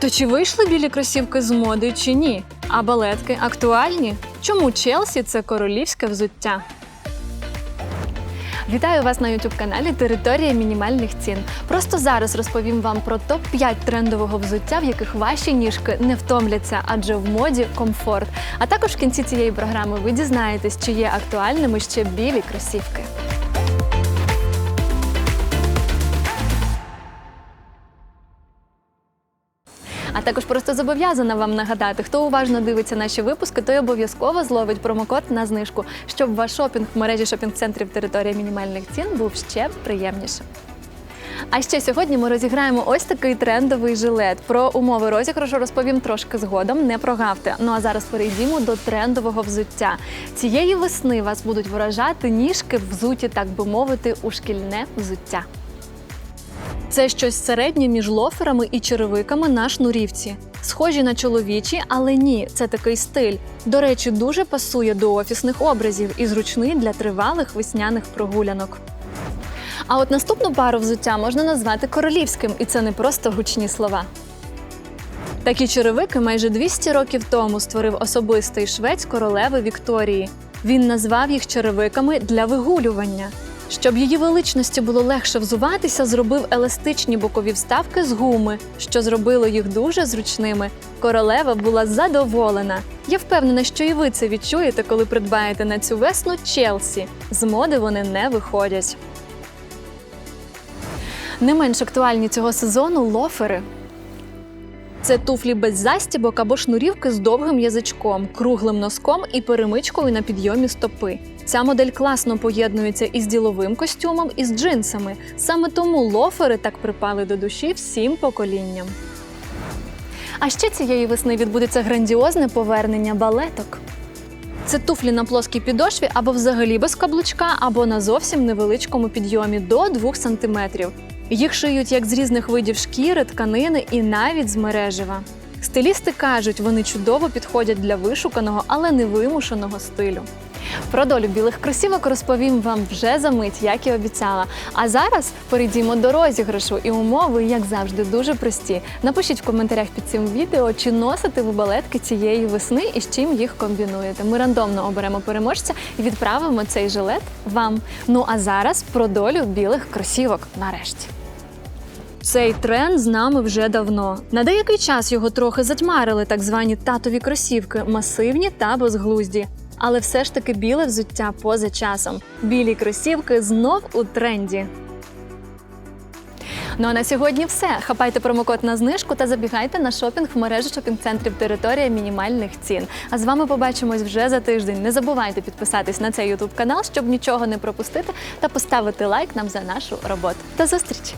То чи вийшли білі кросівки з моди чи ні? А балетки актуальні? Чому Челсі це королівське взуття? Вітаю вас на youtube каналі Територія мінімальних цін. Просто зараз розповім вам про топ 5 трендового взуття, в яких ваші ніжки не втомляться, адже в моді комфорт. А також в кінці цієї програми ви дізнаєтесь, чи є актуальними ще білі кросівки. Також просто зобов'язана вам нагадати, хто уважно дивиться наші випуски, той обов'язково зловить промокод на знижку, щоб ваш шопінг в мережі шопінг-центрів територія мінімальних цін був ще приємнішим. А ще сьогодні ми розіграємо ось такий трендовий жилет. Про умови розіграшу розповім трошки згодом, не прогавте. Ну а зараз перейдімо до трендового взуття. Цієї весни вас будуть вражати ніжки взуті, так би мовити, у шкільне взуття. Це щось середнє між лоферами і черевиками на шнурівці. Схожі на чоловічі, але ні, це такий стиль. До речі, дуже пасує до офісних образів і зручний для тривалих весняних прогулянок. А от наступну пару взуття можна назвати королівським, і це не просто гучні слова. Такі черевики майже 200 років тому створив особистий швець королеви Вікторії. Він назвав їх черевиками для вигулювання. Щоб її величності було легше взуватися, зробив еластичні бокові вставки з гуми, що зробило їх дуже зручними. Королева була задоволена. Я впевнена, що і ви це відчуєте, коли придбаєте на цю весну Челсі. З моди вони не виходять. Не менш актуальні цього сезону лофери. Це туфлі без застібок або шнурівки з довгим язичком, круглим носком і перемичкою на підйомі стопи. Ця модель класно поєднується із діловим костюмом і з джинсами. Саме тому лофери так припали до душі всім поколінням. А ще цієї весни відбудеться грандіозне повернення балеток. Це туфлі на плоскій підошві або взагалі без каблучка, або на зовсім невеличкому підйомі до 2 см. Їх шиють як з різних видів шкіри, тканини і навіть з мережева. Стилісти кажуть, вони чудово підходять для вишуканого, але не вимушеного стилю. Про долю білих кросівок розповім вам вже за мить, як і обіцяла. А зараз перейдімо до розіграшу і умови, як завжди, дуже прості. Напишіть в коментарях під цим відео, чи носите ви балетки цієї весни і з чим їх комбінуєте. Ми рандомно оберемо переможця і відправимо цей жилет вам. Ну а зараз про долю білих кросівок нарешті. Цей тренд з нами вже давно. На деякий час його трохи затьмарили так звані татові кросівки, масивні та безглузді. Але все ж таки біле взуття поза часом. Білі кросівки знов у тренді. Ну а на сьогодні все. Хапайте промокод на знижку та забігайте на шопінг в мережу шопінг-центрів територія мінімальних цін. А з вами побачимось вже за тиждень. Не забувайте підписатись на цей ютуб канал, щоб нічого не пропустити, та поставити лайк нам за нашу роботу. До зустрічі!